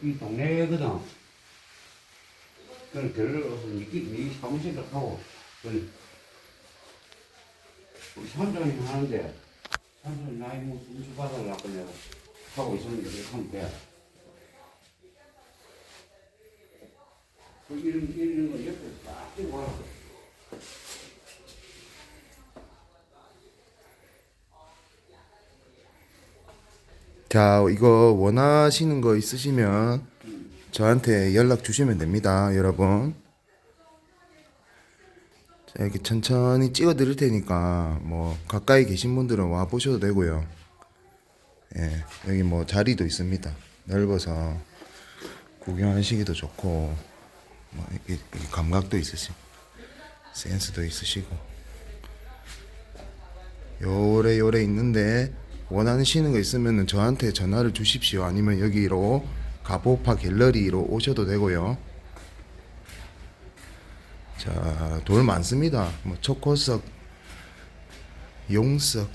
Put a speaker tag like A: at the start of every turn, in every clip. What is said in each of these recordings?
A: 이 동네거든. 그는 별로 없어. 이, 이 사무실을 하고, 그 우리 삼촌이 하는데, 삼촌 나이 뭐 순수 받아려고 내가 하고 있었는데, 그렇게 하면 돼. 그 이런, 이런 거 옆에 딱 끼고 와라.
B: 자, 이거 원하시는 거 있으시면 저한테 연락 주시면 됩니다, 여러분. 자, 이렇게 천천히 찍어 드릴 테니까 뭐 가까이 계신 분들은 와 보셔도 되고요. 예, 여기 뭐 자리도 있습니다. 넓어서 구경하시기도 좋고 뭐 이렇게, 이렇게 감각도 있으시고 센스도 있으시고 요래 요래 있는데 원하시는 거 있으면은 저한테 전화를 주십시오. 아니면 여기로 가보파 갤러리로 오셔도 되고요. 자, 돌 많습니다. 뭐 초코석, 용석,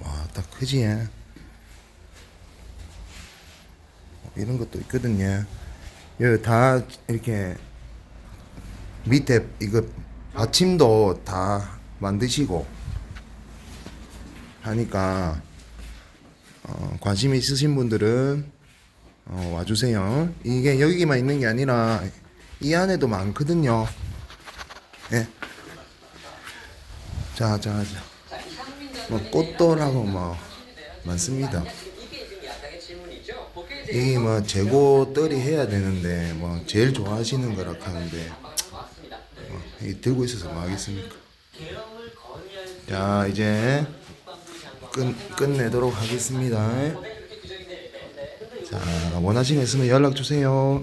B: 와, 딱 크지? 어, 이런 것도 있거든요. 여기 다 이렇게 밑에 이거 받침도 다 만드시고 하니까 어, 관심 있으신 분들은 어, 와주세요. 이게 여기만 있는 게 아니라 이 안에도 많거든요. 예. 자, 자, 자. 뭐 꽃돌하고 뭐 많습니다. 이게 뭐 재고 떨이 해야 되는데 뭐 제일 좋아하시는 거라 하는데 뭐, 이 들고 있어서 뭐 하겠습니까? 자 이제 끝 끝내도록 하겠습니다. 자 원하시는 거 있으면 연락 주세요.